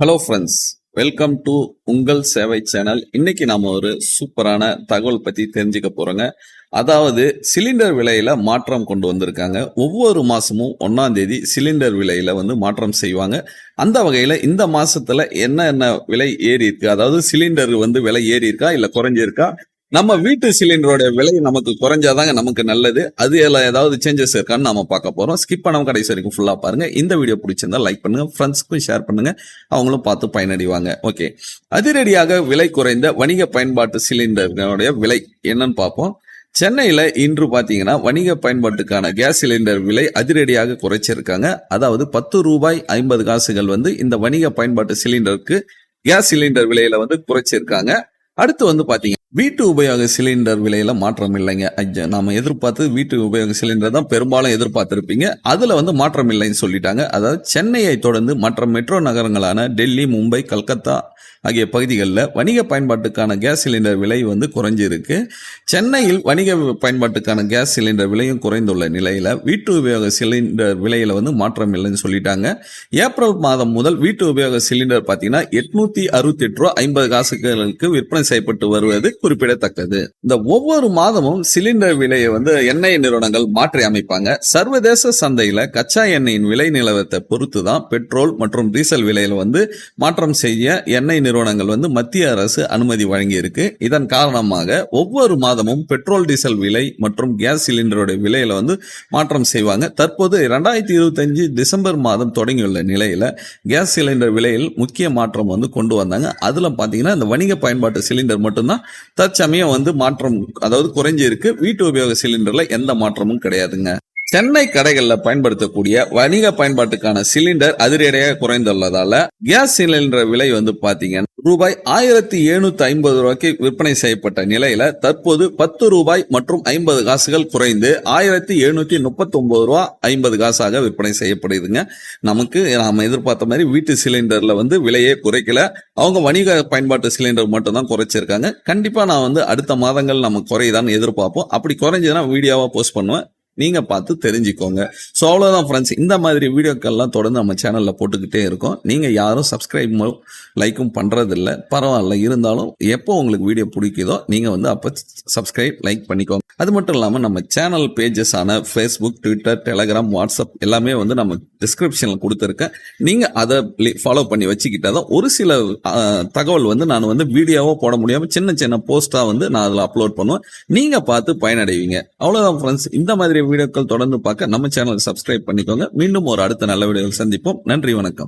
Hello friends welcome to உங்கள் சேவை channel. இன்னைக்கு நாம ஒரு சூப்பரான தகவல் பத்தி தெரிஞ்சுக்க போறோங்க. அதாவது சிலிண்டர் விலையில மாற்றம் கொண்டு வந்திருக்காங்க. ஒவ்வொரு மாசமும் ஒன்னாம் தேதி சிலிண்டர் விலையில வந்து மாற்றம் செய்வாங்க. அந்த வகையில இந்த மாசத்துல என்னென்ன விலை ஏறி இருக்கு? அதாவது சிலிண்டர் வந்து விலை ஏறி இருக்கா? இல்ல குறைஞ்சிருக்கா? நம்ம வீட்டு சிலிண்டரோட விலை நமக்கு குறைஞ்சாதாங்க நமக்கு நல்லது. அது எல்லாம் ஏதாவது சேஞ்சஸ் இருக்கான்னு நம்ம பார்க்க போறோம். ஸ்கிப் பண்ணாம கடைசி வரைக்கும் ஃபுல்லா பாருங்க. இந்த வீடியோ பிடிச்சிருந்தா லைக் பண்ணுங்க ஃப்ரெண்ட்ஸ்க்கும் ஷேர் பண்ணுங்க. அவங்களும் பார்த்து பயனடைவாங்க. ஓகே அதிரடியாக விலை குறைந்த வணிக பயன்பாட்டு சிலிண்டர்களுடைய விலை என்னன்னு பார்ப்போம். சென்னையில இன்று பாத்தீங்கன்னா வணிக பயன்பாட்டுக்கான கேஸ் சிலிண்டர் விலை அதிரடியாக குறைச்சிருக்காங்க. அதாவது பத்து ரூபாய் ஐம்பது காசுகள் வந்து இந்த வணிக பயன்பாட்டு சிலிண்டருக்கு கேஸ் சிலிண்டர் விலையில வந்து குறைச்சிருக்காங்க. அடுத்து வந்து பாத்தீங்க வீட்டு உபயோக சிலிண்டர் விலையில மாற்றம் இல்லைங்க. ஐயா, நாம எதிர்பார்த்து வீட்டு உபயோக சிலிண்டர் தான் பெரும்பாலும் எதிர்பார்த்திருப்பீங்க. அதுல வந்து மாற்றம் இல்லைன்னு சொல்லிட்டாங்க. அதாவது சென்னையை தொடர்ந்து மற்ற மெட்ரோ நகரங்களான டெல்லி மும்பை கல்கத்தா ஆகிய பகுதிகளில் வணிக பயன்பாட்டுக்கான கேஸ் சிலிண்டர் விலை வந்து குறைஞ்சிருக்கு. சென்னையில் வணிக பயன்பாட்டுக்கான கேஸ் சிலிண்டர் விலையும் குறைந்துள்ள நிலையில் வீட்டு உபயோக சிலிண்டர் விலையில் வந்து மாற்றம் இல்லைன்னு சொல்லிட்டாங்க. ஏப்ரல் மாதம் முதல் வீட்டு உபயோக சிலிண்டர் பார்த்தீங்கன்னா எட்நூத்தி அறுபத்தி எட்டு ரூபா ஐம்பது காசுகளுக்கு விற்பனை செய்யப்பட்டு வருவது. குறிப்பிடத்தக்கது. இந்த ஒவ்வொரு மாதமும் சிலிண்டர் விலையை வந்து எண்ணெய் நிறுவனங்கள் மாற்றி அமைப்பாங்க. சர்வதேச சந்தையில கச்சா எண்ணெயின் விலை நிலவரத்தை பொறுத்து தான் பெட்ரோல் மற்றும் டீசல் விலையில வந்து மாற்றம் செய்ய எண்ணெய் நிறுவனங்கள் வந்து மத்திய அரசு அனுமதி வழங்கியிருக்கு. இதன் காரணமாக ஒவ்வொரு மாதமும் பெட்ரோல் டீசல் விலை மற்றும் கேஸ் சிலிண்டரோட விலையில வந்து மாற்றம் செய்வாங்க. தற்போது இரண்டாயிரத்தி இருபத்தஞ்சு டிசம்பர் மாதம் தொடங்கியுள்ள நிலையில கேஸ் சிலிண்டர் விலையில் முக்கிய மாற்றம் வந்து கொண்டு வந்தாங்க. அதுல பாத்தீங்கன்னா இந்த வணிக பயன்பாட்டு சிலிண்டர் மட்டும்தான் தற்சமயம் வந்து மாற்றம் அதாவது குறைஞ்சி இருக்கு வீட்டு உபயோக சிலிண்டர்ல எந்த மாற்றமும் கிடையாதுங்க. சென்னை கடைகளில் பயன்படுத்தக்கூடிய வணிக பயன்பாட்டுக்கான சிலிண்டர் அதிரடியாக குறைந்துள்ளதால கேஸ் சிலிண்டர் விலை வந்து பாத்தீங்கன்னா ரூபாய் ஆயிரத்தி எழுநூத்தி ஐம்பது ரூபாய்க்கு விற்பனை செய்யப்பட்ட நிலையில தற்போது பத்து ரூபாய் மற்றும் ஐம்பது காசுகள் குறைந்து ஆயிரத்தி எழுநூத்தி முப்பத்தி ஒன்பது ரூபா ஐம்பது காசாக விற்பனை செய்யப்படுதுங்க. நமக்கு நாம எதிர்பார்த்த மாதிரி வீட்டு சிலிண்டர்ல வந்து விலையே குறைக்கல. அவங்க வணிக பயன்பாட்டு சிலிண்டர் மட்டும் தான் குறைச்சிருக்காங்க. கண்டிப்பா நான் வந்து அடுத்த மாதங்கள் நம்ம குறையுதான்னு எதிர்பார்ப்போம். அப்படி குறைஞ்சதுன்னா வீடியோவா போஸ்ட் பண்ணுவேன். நீங்க பார்த்து தெரிஞ்சுக்கோங்க. ஸோ அவ்வளோதான் ஃப்ரெண்ட்ஸ் இந்த மாதிரி வீடியோக்கள்லாம் தொடர்ந்து நம்ம சேனலில் போட்டுக்கிட்டே இருக்கோம். நீங்கள் யாரும் சப்ஸ்கிரைபும் லைக்கும் பண்ணுறதில்ல பரவாயில்ல. இருந்தாலும் எப்போ உங்களுக்கு வீடியோ பிடிக்குதோ நீங்கள் வந்து அப்போ சப்ஸ்கிரைப் லைக் பண்ணிக்கோங்க. அது மட்டும் இல்லாமல் நம்ம சேனல் பேஜஸ் ஆன ஃபேஸ்புக் ட்விட்டர் டெலகிராம் வாட்ஸ்அப் எல்லாமே வந்து நம்ம டிஸ்கிரிப்ஷனில் கொடுத்துருக்கேன். நீங்கள் அதை ஃபாலோ பண்ணி வச்சுக்கிட்டா தான் ஒரு சில தகவல் வந்து நான் வந்து வீடியோவாக போட முடியாமல் சின்ன சின்ன போஸ்ட்டாக வந்து நான் அதில் அப்லோட் பண்ணுவேன். நீங்கள் பார்த்து பயனடைவீங்க. அவ்வளோதான் ஃப்ரெண்ட்ஸ் இந்த மாதிரி வீடியோக்கள் தொடர்ந்து பார்க்க நம்ம சேனலை சப்ஸ்கிரைப் பண்ணிக்கோங்க. மீண்டும் ஒரு அடுத்த நல்ல வீடியோவில் சந்திப்போம். நன்றி வணக்கம்.